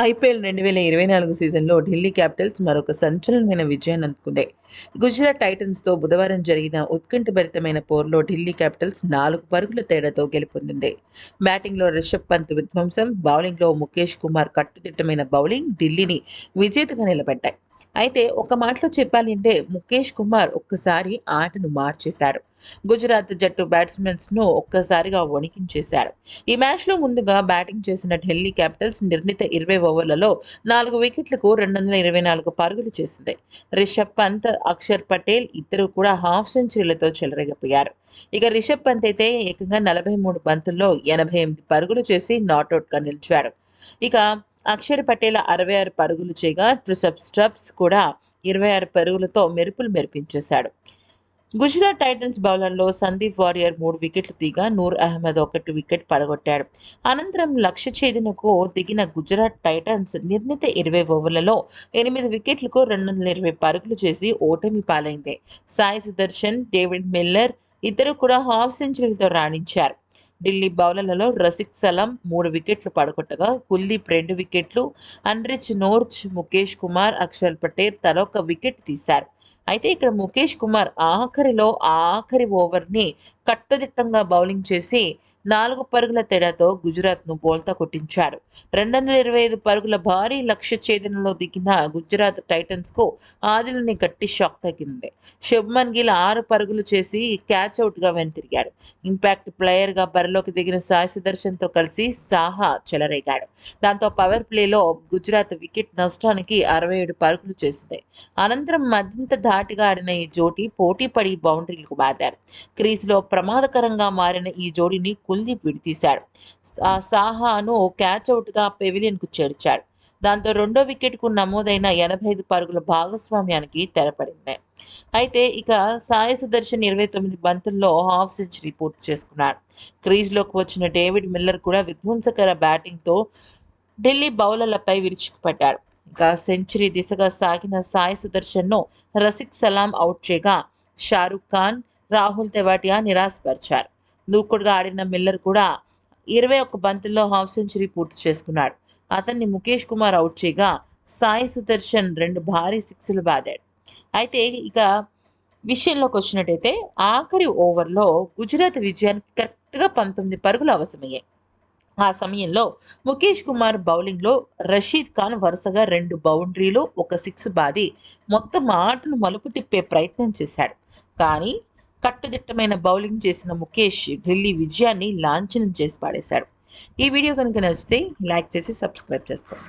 IPL రెండు వేల ఇరవై నాలుగు సీజన్లో ఢిల్లీ క్యాపిటల్స్ మరొక సంచలనమైన విజయాన్ని అందుకుంది. గుజరాత్ టైటన్స్తో బుధవారం జరిగిన ఉత్కంఠభరితమైన పోరులో ఢిల్లీ క్యాపిటల్స్ నాలుగు పరుగుల తేడాతో గెలుపొందింది. బ్యాటింగ్లో రిషబ్ పంత్ విధ్వంసం బౌలింగ్లో ముఖేష్ కుమార్ కట్టుదిట్టమైన బౌలింగ్ ఢిల్లీని విజేతగా నిలబెట్టాయి. అయితే ఒక మాటలో చెప్పాలంటే ముఖేష్ కుమార్ ఒక్కసారి ఆటను మార్చేశాడు. గుజరాత్ జట్టు బ్యాట్స్మెన్స్ను ఒక్కసారిగా వణికించేశాడు. ఈ మ్యాచ్లో ముందుగా బ్యాటింగ్ చేసిన ఢిల్లీ క్యాపిటల్స్ నిర్ణీత ఇరవై ఓవర్లలో నాలుగు వికెట్లకు రెండు వందల ఇరవై నాలుగు పరుగులు చేసింది. రిషబ్ పంత్ అక్షర్ పటేల్ ఇద్దరు కూడా హాఫ్ సెంచరీలతో చెలరేగిపోయారు. ఇక రిషబ్ పంత్ అయితే ఏకంగా నలభై మూడు బంతుల్లో ఎనభై ఎనిమిది పరుగులు చేసి నాట్అవుట్గా నిలిచాడు. ఇక అక్షర్ పటేల అరవై ఆరు పరుగులు చేయగా ట్రిసబ్ స్టబ్స్ కూడా ఇరవై ఆరు పరుగులతో మెరుపులు మెరిపించేశాడు. గుజరాత్ టైటన్స్ బౌలర్లో సందీప్ వారియర్ మూడు వికెట్లు తీగా నూర్ అహ్మద్ ఒకటి వికెట్ పడగొట్టాడు. అనంతరం లక్ష్య ఛేదనకు దిగిన గుజరాత్ టైటన్స్ నిర్ణీత ఇరవై ఓవర్లలో ఎనిమిది వికెట్లకు రెండు వందల ఇరవై పరుగులు చేసి ఓటమి పాలైంది. సాయి సుదర్శన్ డేవిడ్ మిల్లర్ ఇద్దరు కూడా హాఫ్ సెంచరీలతో రాణించారు. ఢిల్లీ బౌలర్లలో రసిక్ సలాం మూడు వికెట్లు పడగొట్టగా కుల్దీప్ రెండు వికెట్లు అన్రిచ్ నోర్చ్ ముఖేష్ కుమార్ అక్షర్ పటేల్ తలొక వికెట్ తీశారు. అయితే ఇక్కడ ముఖేష్ కుమార్ ఆఖరిలో ఆఖరి ఓవర్ని కట్టుదిట్టంగా బౌలింగ్ చేసి నాలుగు పరుగుల తేడాతో గుజరాత్ను బోల్తా కొట్టించాడు. రెండు వందల ఇరవై ఐదు పరుగుల భారీ లక్ష్య ఛేదనలో దిగిన గుజరాత్ టైటన్స్కు ఆదిలని గట్టి షాక్ తగ్గింది శుభ్మన్ గిల్ ఆరు పరుగులు చేసి క్యాచ్ అవుట్గా వెనుతిరిగాడు. ఇంపాక్ట్ ప్లేయర్గా బరిలోకి దిగిన సాయి సుదర్శన్తో కలిసి సాహా చెలరేగాడు. దాంతో పవర్ ప్లేలో గుజరాత్ వికెట్ నష్టానికి అరవై ఏడు పరుగులు చేసింది. అనంతరం మరింత ధాటిగా ఆడిన ఈ జోటి పోటీ పడి బౌండరీలకు బాదారు. క్రీజ్లో ప్రమాదకరంగా మారిన ఈ జోడీని కుల్దీప్ విడితీశాడు. సాహాను క్యాచ్ అవుట్గా పెవిలియన్కు చేర్చాడు. దాంతో రెండో వికెట్కు నమోదైన ఎనభై ఐదు పరుగుల భాగస్వామ్యానికి తెరపడింది. అయితే ఇక సాయి సుదర్శన్ ఇరవై తొమ్మిది బంతుల్లో హాఫ్ సెంచరీ పూర్తి చేసుకున్నాడు. క్రీజ్లోకి వచ్చిన డేవిడ్ మిల్లర్ కూడా విధ్వంసకర బ్యాటింగ్తో ఢిల్లీ బౌలర్లపై విరుచుకుపడ్డాడు. ఇంకా సెంచరీ దిశగా సాగిన సాయి సుదర్శన్ను రసిక్ సలాం అవుట్ చేయగా షారుఖ్ ఖాన్ రాహుల్ తెవాటియా నిరాశపరిచారు. దూకుడుగా ఆడిన మిల్లర్ కూడా ఇరవై ఒక్క బంతుల్లో హాఫ్ సెంచరీ పూర్తి చేసుకున్నాడు. అతన్ని ముఖేష్ కుమార్ అవుట్ చేయగా సాయి సుదర్శన్ రెండు భారీ సిక్స్లు బాదాడు అయితే ఇక విషయంలోకి వచ్చినట్టయితే ఆఖరి ఓవర్లో గుజరాత్ విజయానికి కరెక్ట్గా పంతొమ్మిది పరుగులు అవసరమయ్యాయి. ఆ సమయంలో ముఖేష్ కుమార్ బౌలింగ్లో రషీద్ ఖాన్ వరుసగా రెండు బౌండరీలు ఒక సిక్స్ బాది మొత్తం ఆటను మలుపు తిప్పే ప్రయత్నం చేశాడు. కానీ కట్టుదిట్టమైన బౌలింగ్ చేసిన ముఖేష్ ఢిల్లీ విజయాన్ని లాంఛనం చేసి పాడేశాడు. ఈ వీడియో కనుక నచ్చితే లైక్ చేసి సబ్స్క్రైబ్ చేసుకోండి.